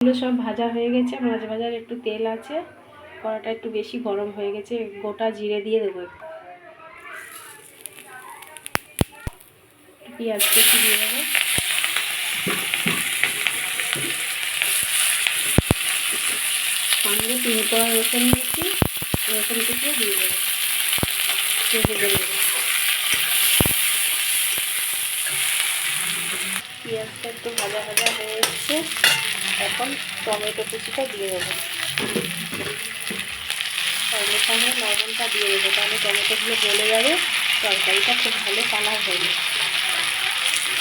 এগুলো সব ভাজা হয়ে গেছে। মাছ ভাজার একটু তেল আছে। কড়াটা একটু বেশি গরম হয়ে গেছে। গোটা জিরে দিয়ে দেবো পেঁয়াজ কুচি দিয়ে দেবো। সঙ্গে তিন কোয়া রসুন দিচ্ছি রসুন কুচিও দিয়ে দেবো। ভেজে দেবো পেঁয়াজটা একটু ভাজা ভাজা হয়ে এসছে। এখন টমেটো কুচিটা দিয়ে দেবো। সঙ্গে সঙ্গে লবণটা দিয়ে দেবো। তাহলে টমেটোগুলো গলে যাবে, তরকারিটা খুব ভালো কালার হবে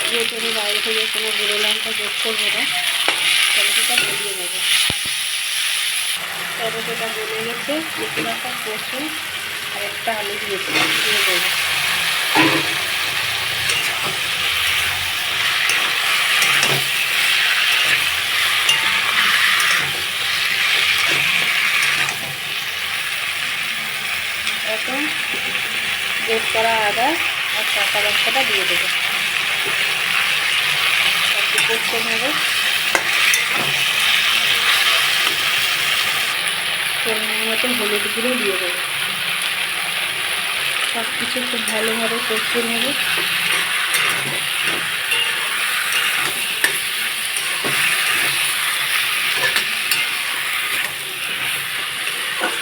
যেহেতু আমি বাইরে থেকে কোনো গুঁড়ো লঙ্কা যোগ করব না, টমেটোটা গলিয়ে দেবো টমেটোটা গলে গেছে এখানে একটা কচু আর একটা আলু দিয়েছি দিয়ে দেবো। এখন গ্রেট করা আদা আর কাঁচা লঙ্কাটা দিয়ে দেবো। করতে নেব। মতন হলুদ গুঁড়ো দিয়ে দেবো। সব কিছু খুব ভালোভাবে করতে নেব।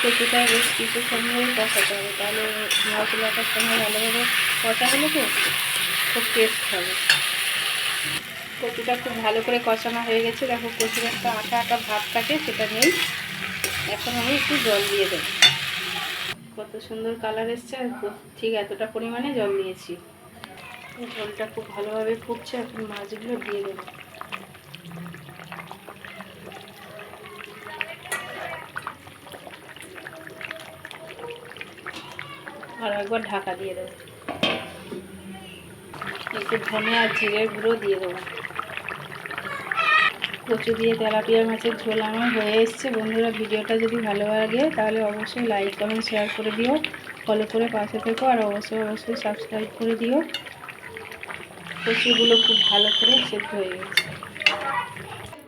কচুটা বেশ কিছু সময় কষাতে হবে। তাহলে মশলাটার সঙ্গে ভালোভাবে কষা হলে তো খুব টেস্ট হবে। কচুটা খুব ভালো করে কষানো হয়ে গেছে। দেখো কচুর একটা আটা আটা ভাব থাকে, সেটা নেই। এখন আমি একটু জল দিয়ে দেবো। কত সুন্দর কালার এসছে আর ঠিক এতটা পরিমাণে জল দিয়েছি। জলটা খুব ভালোভাবে ফুটছে, এখন মাছগুলো দিয়ে দেবো। আর একবার ঢাকা দিয়ে দেবো। একটু ধনে আর জিরের গুঁড়ো দিয়ে দেবো। কচু দিয়ে তেলাপিয়া মাছের ঝোল আমার হয়ে এসছে। বন্ধুরা, ভিডিওটা যদি ভালো লাগে, তাহলে অবশ্যই লাইক কমেন্ট শেয়ার করে দিও। ফলো করে পাশে থেকো আর অবশ্যই অবশ্যই সাবস্ক্রাইব করে দিও। কচুগুলো খুব ভালো করে সেদ্ধ হয়ে গেছে।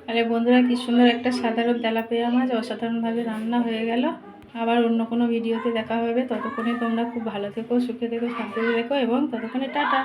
আরে বন্ধুরা, কি সুন্দর একটা সাধারণ তেলাপিয়া মাছ। অসাধারণভাবে রান্না হয়ে গেল। আবার অন্য কোনো ভিডিওতে দেখা হবে। ততক্ষণে তোমরা খুব ভালো থেকো, সুখে থেকো, শান্তিতে থেকো এবং ততক্ষণে টাটা।